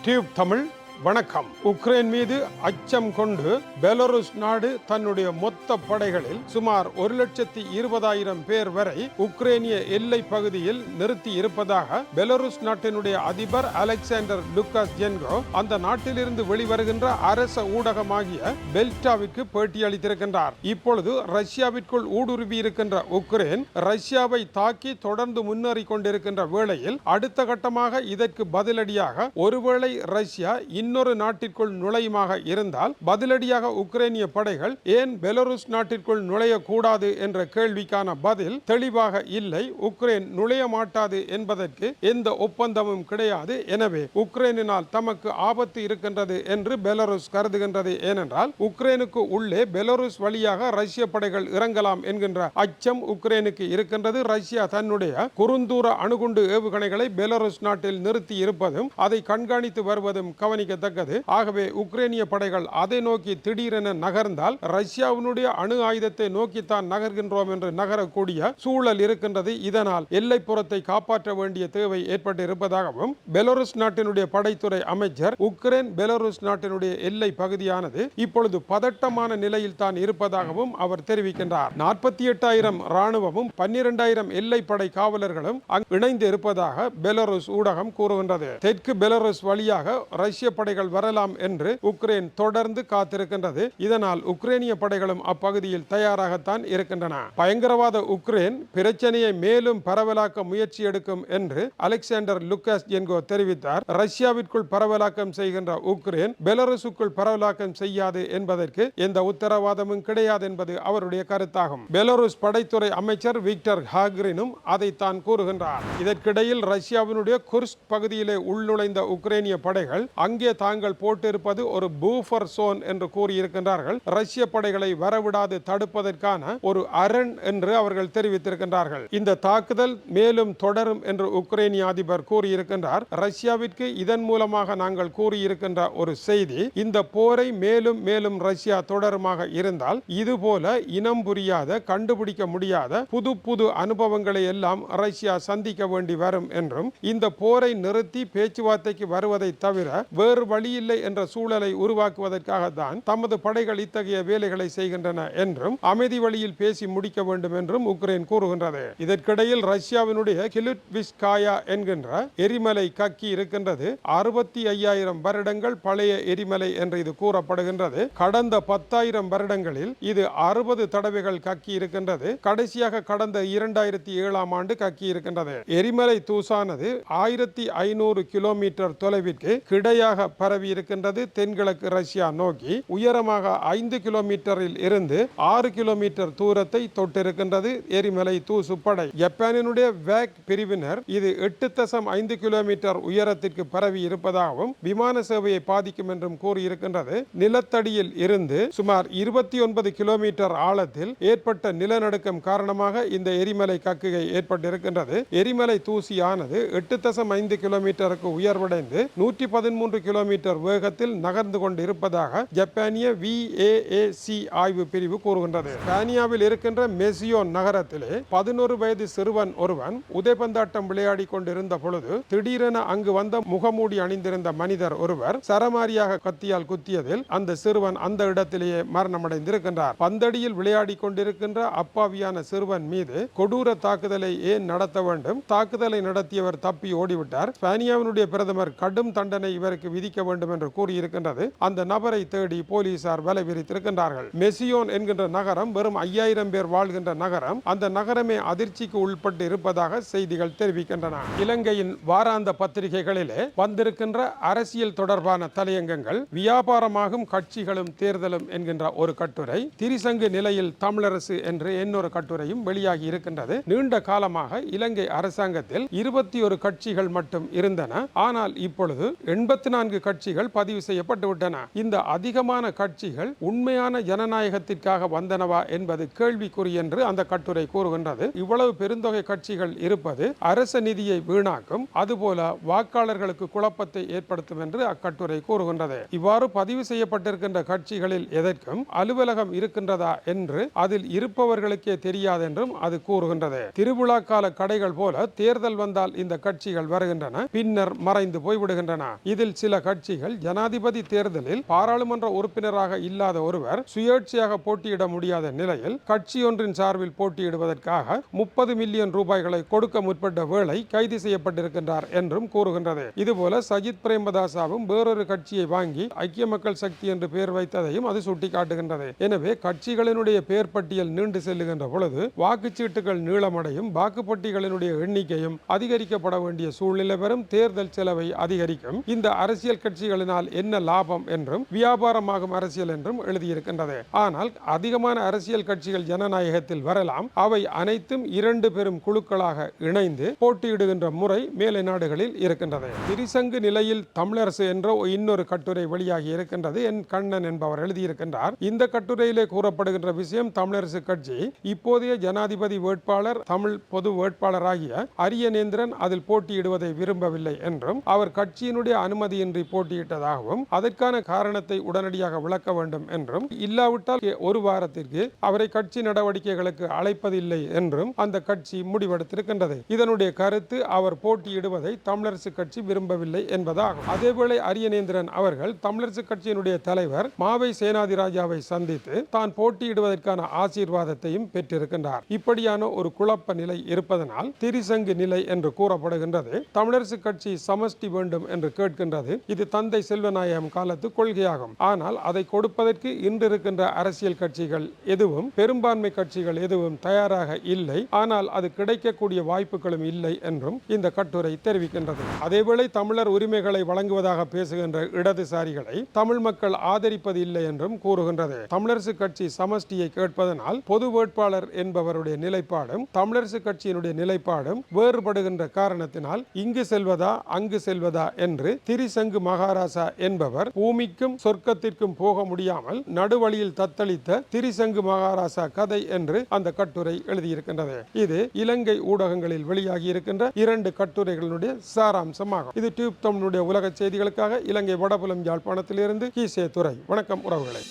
Tube Tamil வணக்கம். Ukraine மீது அச்சம் கொண்டு பெலருஸ் நாடு தன்னுடைய மொத்த படைகளில் சுமார் ஒரு லட்சத்தி இருபதாயிரம் பேர் வரை உக்ரைனிய எல்லை பகுதியில் நிறுத்தி இருப்பதாக பெலருஸ் நாட்டினுடைய அதிபர் அலெக்சாண்டர் லுக்காஸ் ஜென்கோ அந்த நாட்டிலிருந்து வெளிவருகின்ற அரச ஊடகமாகிய பெல்டாவிற்கு பேட்டியளித்திருக்கின்றார். இப்பொழுது ரஷ்யாவிற்குள் ஊடுருவி இருக்கின்ற உக்ரைன் ரஷ்யாவை தாக்கி தொடர்ந்து முன்னேறி கொண்டிருக்கின்ற வேளையில் அடுத்த கட்டமாக இதற்கு பதிலடியாக ஒருவேளை ரஷ்யா இன்னொரு நாட்டிற்குள் நுழையுமாக இருந்தால் பதிலடியாக உக்ரைனிய படைகள் ஏன் பெலருஸ் நாட்டிற்குள் நுழையக்கூடாது என்ற கேள்விக்கான பதில் தெளிவாக இல்லை. உக்ரைன் நுழைய மாட்டாது என்பதற்கு எந்த ஒப்பந்தமும் கிடையாது. எனவே உக்ரைனினால் தமக்கு ஆபத்து இருக்கின்றது என்று பெலருஸ் கருதுகின்றது. ஏனென்றால் உக்ரைனுக்கு உள்ளே பெலருஸ் வழியாக ரஷ்ய படைகள் இறங்கலாம் என்கின்ற அச்சம் உக்ரைனுக்கு இருக்கின்றது. ரஷ்யா தன்னுடைய குறுந்தூர அணுகுண்டு ஏவுகணைகளை பெலருஸ் நாட்டில் நிறுத்தி இருப்பதும் அதை கண்காணித்து வருவதும் கவனிக்க குறிப்பிடத்தக்கது ஆகவே உக்ரைனிய படைகள் அதை நோக்கி திடீரென நகர்ந்தால் ரஷ்யாவினுடைய அணு ஆயுதத்தை நோக்கித்தான் நகர்கின்றோம் என்று நகரக்கூடிய சூழல் இருக்கின்றது. இதனால் எல்லைப்புறத்தை காப்பாற்ற வேண்டிய தேவை ஏற்பட்டிருப்பதாகவும் பெலருஸ் நாட்டினுடைய படைத்துறை அமைச்சர் உக்ரைன் பெலருஸ் நாட்டினுடைய எல்லை பகுதியானது இப்பொழுது பதட்டமான நிலையில் தான் இருப்பதாகவும் அவர் தெரிவிக்கின்றார். நாற்பத்தி எட்டாயிரம் ராணுவமும் பன்னிரெண்டாயிரம் எல்லை படை காவலர்களும் இணைந்து இருப்பதாக பெலருஸ் ஊடகம் கூறுகின்றது. தெற்கு பெலருஸ் வழியாக ரஷ்ய படை படைகள் வரலாம் என்று உக்ரைன் தொடர்ந்து காத்திருக்கின்றது. இதனால் உக்ரைனிய படைகளும் அப்பகுதியில் தயாராகத்தான் இருக்கின்றன. பயங்கரவாத உக்ரைன் பிரச்சனையை மேலும் பரவலாக்க முயற்சி எடுக்கும் என்று அலெக்சாண்டர் லுக்காஸ் என்கோ தெரிவித்தார். ரஷ்யாவிற்குள் பரவலாக்கம் செய்கின்ற உக்ரைன் பெலருசுக்குள் பரவலாக்கம் செய்யாது என்பதற்கு எந்த உத்தரவாதமும் கிடையாது என்பது அவருடைய கருத்தாகும். பெலருஸ் படைத்துறை அமைச்சர் விக்டர் ஹாக்ரினும் அதைத்தான் கூறுகின்றார். இதற்கிடையில் ரஷ்யாவினுடைய குர்ஸ்க் பகுதியிலே உள்நுழைந்த உக்ரைனிய படைகள் அங்கே தாங்கள் போட்டிருப்பது ஒரு பூஃபர் சோன் என்று கூறியிருக்கின்றார்கள். ரஷ்ய படைகளை வரவிடாது தடுப்பதற்கான ஒரு அரண் என்று அவர்கள் தெரிவித்திருக்கின்றார்கள். இந்த தாக்குதல் மேலும் தொடரும் என்று உக்ரைனிய அதிபர் கூறியிருக்கின்றார். ரஷ்யாவிற்கு இதன் மூலமாக நாங்கள் கூறியிருக்கின்ற ஒரு செய்தி இந்த போரை மேலும் மேலும் ரஷ்யா தொடருமாக இருந்தால் இதுபோல இனம் புரியாத கண்டுபிடிக்க முடியாத புது புது அனுபவங்களை எல்லாம் ரஷ்யா சந்திக்க வேண்டி வரும் என்றும் இந்த போரை நிறுத்தி பேச்சுவார்த்தைக்கு வருவதை தவிர வேறு வேறு வழியில்லை என்ற சூழலை உருவாக்குவதற்காகத்தான் தமது படைகள் இத்தகைய வேலைகளை செய்கின்றன என்றும் அமைதி வழியில் பேசி முடிக்க வேண்டும் என்றும் உக்ரைன் கூறுகின்றது. இதற்கிடையில் ரஷ்யாவினுடைய கிலுட்விஸ்காயா என்கின்ற எரிமலை கக்கி இருக்கின்றது. அறுபத்தி ஐயாயிரம் வருடங்கள் பழைய எரிமலை என்று இது கூறப்படுகின்றது. கடந்த பத்தாயிரம் வருடங்களில் இது அறுபது தடவைகள் கக்கி இருக்கின்றது. கடைசியாக கடந்த இரண்டாயிரத்தி ஏழாம் ஆண்டு கக்கி இருக்கின்றது. எரிமலை தூசானது ஆயிரத்தி ஐநூறு கிலோமீட்டர் தொலைவிற்கு கிடையாக பரவி இருக்கின்றது தென்கிழக்கு ரஷ்யா நோக்கி. உயரமாக ஐந்து கிலோமீட்டரில் இருந்து ஆறு கிலோமீட்டர் தூரத்தை தொட்டிருக்கின்றது எரிமலை தூசு படை. ஜப்பானினுடைய வேக் பிரிவினர் இது எட்டு தசம் ஐந்து கிலோமீட்டர் உயரத்திற்கு பரவி இருப்பதாகவும் விமான சேவையை பாதிக்கும் என்றும் கூறியிருக்கின்றது. நிலத்தடியில் இருந்து சுமார் இருபத்தி ஒன்பது கிலோமீட்டர் ஆழத்தில் ஏற்பட்ட நிலநடுக்கம் காரணமாக இந்த எரிமலை கக்குகை ஏற்பட்டிருக்கின்றது. எரிமலை தூசியானது எட்டு தசம் ஐந்து கிலோமீட்டருக்கு உயர்வடைந்து நூற்றி பதிமூன்று கிலோ கிலோமீட்டர் வேகத்தில் நகர்ந்து கொண்டு இருப்பதாக ஜப்பானிய விஏஏசி ஆய்வு பிரிவு கூறுகின்றது. ஸ்பானியாவில் இருக்கின்ற மெசியோன் நகரத்திலே பதினோரு வயது சிறுவன் ஒருவன் உதைபந்தாட்டம் விளையாடி கொண்டிருந்த பொழுது திடீரென அங்கு வந்த முகமூடி அணிந்திருந்த மனிதர் ஒருவர் சரமாரியாக கத்தியால் குத்தியதில் அந்த சிறுவன் அந்த இடத்திலேயே மரணமடைந்திருக்கின்றார். பந்தடியில் விளையாடி கொண்டிருக்கின்ற அப்பாவியான சிறுவன் மீது கொடூர தாக்குதலை ஏன் நடத்த வேண்டும்? தாக்குதலை நடத்தியவர் தப்பி ஓடிவிட்டார். ஸ்பானியாவினுடைய பிரதமர் கடும் தண்டனை இவருக்கு விதி விதிக்க வேண்டும் என்று கூறியிருக்கின்றது. அந்த நபரை தேடி போலீசார் வலை விரித்திருக்கின்றார்கள். மெசியோன் என்கின்ற நகரம் வெறும் ஐயாயிரம் பேர் வாழ்கின்ற நகரம். அந்த நகரமே அதிர்ச்சிக்கு உட்பட்டு இருப்பதாக செய்திகள் தெரிவிக்கின்றன. இலங்கையின் வாராந்த பத்திரிகைகளிலே வந்திருக்கின்ற அரசியல் தொடர்பான தலையங்கங்கள் வியாபாரமாகும் கட்சிகளும் தேர்தலும் என்கின்ற ஒரு கட்டுரை திரிசங்கு நிலையில் தமிழரசு என்று இன்னொரு கட்டுரையும் வெளியாகி இருக்கின்றது. நீண்ட காலமாக இலங்கை அரசாங்கத்தில் இருபத்தி ஒரு கட்சிகள் மட்டும் இருந்தன. ஆனால் இப்பொழுது எண்பத்தி நான்கு கட்சிகள் பதிவு செய்யப்பட்டுவிட்டன. இந்த அதிகமான கட்சிகள் உண்மையான ஜனநாயகத்திற்காக வந்தனவா என்பது கேள்விக்குறி என்று அந்த கட்டுரை கூறுகின்றது. இவ்வளவு பெருந்தொகை கட்சிகள் இருப்பது அரச நிதியை வீணாக்கும் அதுபோல வாக்காளர்களுக்கு குழப்பத்தை ஏற்படுத்தும் என்று அக்கட்டுரை கூறுகின்றது. இவ்வாறு பதிவு செய்யப்பட்டிருக்கின்ற கட்சிகளில் எதற்கும் அலுவலகம் இருக்கின்றதா என்று அதில் இருப்பவர்களுக்கே தெரியாது என்றும் அது கூறுகின்றது. திருவிழா கால கடைகள் போல தேர்தல் வந்தால் இந்த கட்சிகள் வருகின்றன பின்னர் மறைந்து போய்விடுகின்றன. இதில் சில கட்சிகள் ஜனாதிபதி தேர்தலில் பாராளுமன்ற உறுப்பினராக இல்லாத ஒருவர் சுயேட்சையாக போட்டியிட முடியாத நிலையில் கட்சி ஒன்றின் சார்பில் போட்டியிடுவதற்காக முப்பது மில்லியன் ரூபாய்களை கொடுக்க முற்பட்ட வேளை கைது செய்யப்பட்டிருக்கின்றார் என்றும் கூறுகின்றது. இதுபோல சஜித் பிரேமதாசாவும் வேறொரு கட்சியை வாங்கி ஐக்கிய மக்கள் சக்தி என்று பெயர் வைத்ததையும் அது சுட்டிக்காட்டுகின்றது. எனவே கட்சிகளினுடைய பெயர் பட்டியல் நீண்டு செல்லுகின்ற பொழுது வாக்குச்சீட்டுகள் நீளமடையும் வாக்குப்பட்டிகளினுடைய எண்ணிக்கையும் அதிகரிக்கப்பட வேண்டிய சூழ்நிலை பெறும் தேர்தல் செலவை அதிகரிக்கும். இந்த அரசியல் கட்சிகளினால் என்ன லாபம் என்றும் வியாபாரமாகும் அரசியல் என்றும் எழுதியிருக்கின்றது. ஆனால் அதிகமான அரசியல் கட்சிகள் ஜனநாயகத்தில் வரலாம். அவை அனைத்தும் இரண்டு பெரும் குழுக்களாக இணைந்து போட்டியிடுகின்ற முறை மேலை நாடுகளில் இருக்கின்றது. திரிசங்கு நிலையில் தமிழரசு என்ற இன்னொரு கட்டுரை வெளியாகி இருக்கின்றது என் கண்ணன் என்பவர் எழுதியிருக்கின்றார். இந்த கட்டுரையிலே கூறப்படுகின்ற விஷயம் தமிழரசு கட்சி இப்போதைய ஜனாதிபதி வேட்பாளர் தமிழ் பொது வேட்பாளராகிய அரியநேந்திரன் அதில் போட்டியிடுவதை விரும்பவில்லை என்றும் அவர் கட்சியினுடைய அனுமதியின்றி போட்டியிட்டதாகவும் அதற்கான காரணத்தை உடனடியாக விளக்க வேண்டும் என்றும் இல்லாவிட்டால் ஒரு வாரத்திற்கு அவரை கட்சி நடவடிக்கைகளுக்கு அழைப்பதில்லை என்றும் அந்த கட்சி முடிவெடுத்திருக்கின்றது. இதனுடைய கருத்து அவர் போட்டியிடுவதை தமிழரசு கட்சி விரும்பவில்லை என்பதாகும். அதேவேளை அரியநேந்திரன் அவர்கள் தமிழரசு கட்சியினுடைய தலைவர் மாவை சேனாதிராஜாவை சந்தித்து தான் போட்டியிடுவதற்கான ஆசீர்வாதத்தையும் பெற்றிருக்கின்றார். இப்படியான ஒரு குழப்ப நிலை இருப்பதனால் திரிசங்கு நிலை என்று கூறப்படுகின்றது. தமிழரசு கட்சி சமஷ்டி வேண்டும் என்று கேட்கின்றது. இது தந்தை செல்வநாயகம் காலத்து கொள்கையாகும். ஆனால் அதை கொடுப்பதற்கு இன்று இருக்கின்ற அரசியல் கட்சிகள் எதுவும் பெரும்பான்மை கட்சிகள் எதுவும் தயாராக இல்லை. ஆனால் அது கிடைக்கக்கூடிய வாய்ப்புகளும் இல்லை என்றும் இந்த கட்டுரை தெரிவிக்கின்றது. அதேவேளை தமிழர் உரிமைகளை வழங்குவதாக பேசுகின்ற இடதுசாரிகளை தமிழ் மக்கள் ஆதரிப்பது இல்லை என்றும் கூறுகின்றது. தமிழரசு கட்சி சமஷ்டியை கேட்பதனால் பொது வேட்பாளர் என்பவருடைய நிலைப்பாடும் தமிழரசு கட்சியினுடைய நிலைப்பாடும் வேறுபடுகின்ற காரணத்தினால் இங்கு செல்வதா அங்கு செல்வதா என்று திரிசங்கு மகாராசா என்பவர் பூமிக்கும் சொர்க்கத்திற்கும் போக முடியாமல் நடுவழியில் தத்தளித்த திரிசங்கு மகாராசா கதை என்று அந்த கட்டுரை எழுதியிருக்கின்றது. இது இலங்கை ஊடகங்களில் வெளியாகி இருக்கின்ற இரண்டு கட்டுரைகளுடைய சாராம்சமாகும். இது டியூப் தமிழுடைய உலக செய்திகளுக்காக இலங்கை வடபுலம் யாழ்ப்பாணத்திலிருந்து கீசே துறை வணக்கம் உறவுகளை.